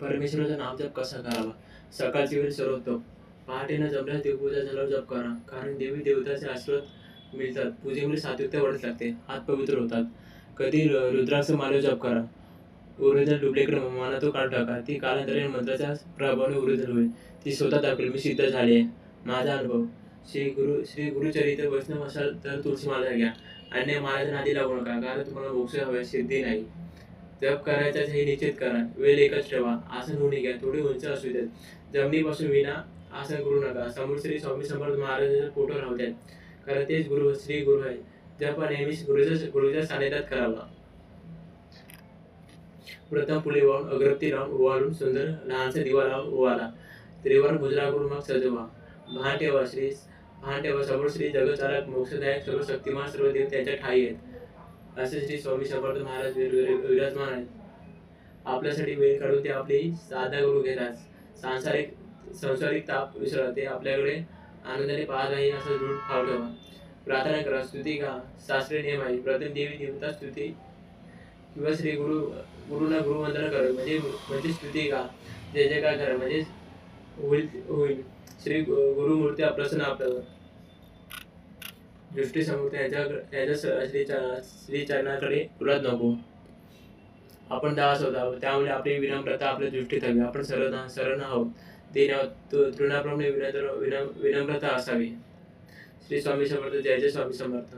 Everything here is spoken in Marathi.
परमेश्वराचं नाम जप कसा करावा? सकाळची वेळ सर्वोत्तम. पहाटे न जमल्यास देवपूजा झाल्यावर जप करा कारण देवी देवताचे आशीर्वाद मिळतात. पूजेमुळे सातत्य वाढत लागते हात पवित्र होतात. कधी रुद्राक्ष मालेवर जप करा. ओरिजिनल डुप्लिकेट मनातून काढ टाका. ती कालांतरे मंत्राच्या प्रभावाने ओरिजिनल होईल. ती स्वतः दाखवेल मी सिद्ध झाली आहे. माझा अनुभव. श्री गुरु श्री गुरुचरित्र वैष्णव असाल तर तुळशी माला घ्या. अन्य मालाच्या नादी लागू नका कारण तुम्हाला मोक्ष हव्या सिद्धी नाही. जप करायचा हे निश्चित करा वेळ एकच ठेवा. आसन होणे घ्या थोडी उंच असू द्यात जमिनीपासून विना आसन करू नका. समोर श्री स्वामी समर्थ महाराजांचा फोटो राहू द्यात कारण तेच गुरु श्री गुरु आहे जप नेहमीच गुरुच्या गुरुच्या सानिध्यात करावा. प्रथम पुढे वाहून अगरबत्ती लावून ओवाळून सुंदर लहानसा दिवा लावून ओवाळा त्रिवार गुजरा करून मग सजवा. भान ठेवा श्री भान ठेवा. समोर श्री जगचालक मोक्षदायक सर्व शक्तिमान सर्व देव त्यांच्या ठाई आहेत. असे श्री स्वामी समर्थ महाराज विराजमान आहेत. आपल्यासाठी वेळ काढून ते आपली साधा गुरु घेतात सांसारिक संसारिक ताप विसरा ते आपल्याकडे आनंदाने पाहत आहे असं दृढ भाव ठेवा. प्रार्थना करा स्तुती का शास्त्रीय नियम आहे प्रथम देवी देवता स्तुती किंवा श्री गुरु गुरुना गुरुवंदना करा. म्हणजे म्हणजे स्तुती का जय जयकार करा. म्हणजे होईल होईल. श्री गु- गुरुमूर्ती प्रसन्न आपल्यावर. दृष्टी समोर त्याच्या त्यांच्या स- श्री चा- नको. आपण दास होता त्यामुळे आपली विनम्रता आपल्या दृष्टीत हवी. आपण सरळ सरळ आहोत. देण्या तृणाप्रमाणे विनम्र विनम- विनम्रता असावी. श्री स्वामी समर्थ जय जय स्वामी समर्थ.